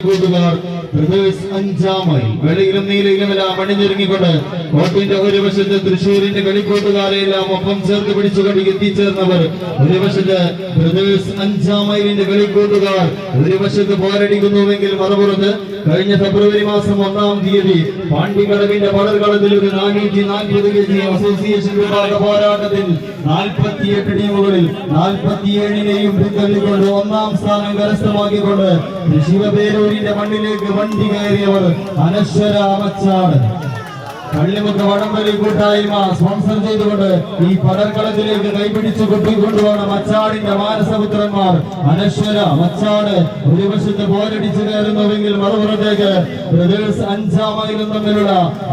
കൂട്ടുകാർ ബ്രദേഴ്സ് അഞ്ചാമായി വെളിയിലും നീലയിലുമെല്ലാം അണിഞ്ഞൊരുങ്ങിക്കൊണ്ട് കോട്ടിന്റെ ഒരു വശത്ത് തൃശ്ശൂരിന്റെ കളിക്കൂട്ടുകാരെ എല്ലാം ഒപ്പം ചേർത്ത് പിടിച്ചു കടി എത്തിച്ചേർന്നവർ. ഒരു വശത്ത് ബ്രദേഴ്സ് അഞ്ചാം മൈലിന്റെ കളിക്കൂട്ടുകാർ ഒരു വശത്ത് പോരടിക്കുന്നുവെങ്കിൽ മറുപുറത്ത് കഴിഞ്ഞ ഫെബ്രുവരി മാസം ഒന്നാം തീയതി പാണ്ടിക്കടവിന്റെ പടർകളത്തിൽ ഒരു നാനൂറ്റി നാൽപ്പത് കെ ജി അസോസിയേഷൻ വിഭാഗ പോരാട്ടത്തിൽ നാൽപ്പത്തിയെട്ട് ടീമുകളിൽ നാൽപ്പത്തിയേഴിനെയും പിന്തള്ളിക്കൊണ്ട് ഒന്നാം സ്ഥാനം കരസ്ഥമാക്കിക്കൊണ്ട് ശിവപേരൂരിന്റെ മണ്ണിലേക്ക് വണ്ടി കയറിയവർ അനശ്വര അമച്ചാട് പള്ളിമുക്ക് വടംവലി കൂട്ടായ്മ സ്പോൺസർ ചെയ്തുകൊണ്ട് ഈ പടർക്കളത്തിലേക്ക് കൈപിടിച്ചു കൊട്ടിക്കൊണ്ടുപോണ മച്ചാടിന്റെ മാനസപുത്രന്മാർ. അനശ്വര മച്ചാട് ഒരു വശത്ത് പോരടിച്ചു കയറുന്നുവെങ്കിൽ മറുപുറത്തേക്ക് ബ്രദേഴ്സ് അഞ്ചാം മൈലും തമ്മിലുള്ള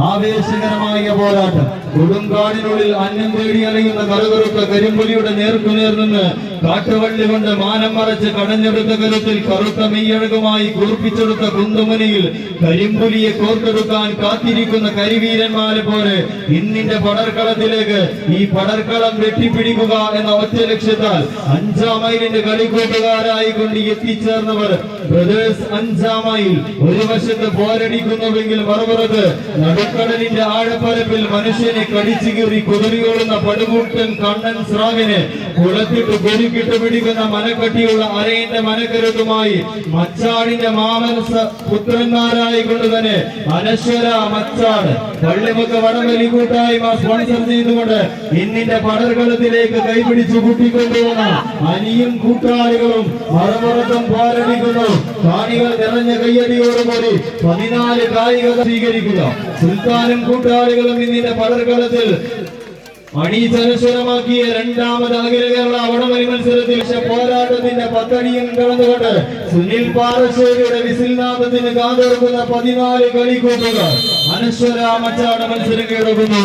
ആവേശകരമായ പോരാട്ടം. കൊടുങ്കാടിനുള്ളിൽ അന്നം തേടി അലയുന്ന കറുകറുത്ത കരിമ്പുലിയുടെ നേർക്കുനേർ നിന്ന് കാട്ടുവള്ളി കൊണ്ട് മാനം മറച്ച് കടഞ്ഞെടുത്ത കരുത്തിൽ കറുത്ത മെയ്യഴകുമായി കൂർപ്പിച്ചെടുത്ത കുന്തുമനിയിൽ കരിമ്പുലിയെ കോർത്തെടുക്കാൻ കാത്തിരിക്കുന്ന കരിവീരന്മാരെ പോലെ ഇന്നിന്റെ പടർക്കളത്തിലേക്ക് ഈ പടർക്കളം വെട്ടിപ്പിടിക്കുക എന്ന ഒറ്റ ലക്ഷ്യത്താൽ അഞ്ചാം മൈലിന്റെ കളിക്കൂട്ടുകാരായി കൊണ്ട് എത്തിച്ചേർന്നവർ ബ്രദേഴ്സ് അഞ്ചാം മൈൽ. ഒരു വശത്ത് പോരടിക്കുന്നുവെങ്കിൽ മറുപുറത്ത് നടുക്കടലിന്റെ ആഴപ്പരപ്പിൽ മനുഷ്യനെ കടിച്ചു കീറി കുതിരിയോളുന്ന പടുകൂട്ടൻ കണ്ണൻ സ്രാവിനെ കുളത്തിട്ട് കുരുക്കിട്ട് പിടിക്കുന്ന മനക്കട്ടിയുള്ള അരയന്റെ മനക്കരുത്തുമായി മച്ചാടിന്റെ മാമനസ പുത്രന്മാരായിക്കൊണ്ട് തന്നെ അനശ്വര മച്ചാട് പള്ളിമുക്ക് വടംവലി കൂട്ടായ്മ സ്പോൺസർ ചെയ്തുകൊണ്ട് ഇന്നിന്റെ പടർകളത്തിലേക്ക് കൈപിടിച്ച് കൂട്ടിക്കൊണ്ടുവന്ന അനിയും കൂട്ടാളികളും മറുപുറത്തും പോരടിക്കുന്നു. കാണികൾ നിറഞ്ഞ കയ്യടിയോടുകൂടി പതിനാല് കായികത സ്വീകരിക്കുക സുൽത്താനും കൂട്ടാളികളും ഇന്നിന്റെ പടർകളത്തിൽ അണീചനശ്വരമാക്കിയ രണ്ടാമത് അഖില കേരള വടംവലി മത്സരത്തിൽ പോരാട്ടത്തിന്റെ പത്തടിയും കടന്നുകൊണ്ട് സുനിൽ പാറശ്ശേരിയുടെ വിസിൽനാഥത്തിന് കാതോർക്കുന്ന പതിനാല് കളിക്കൂട്ടുകൾ അനശ്വര മത്സരം കീഴടക്കുന്നു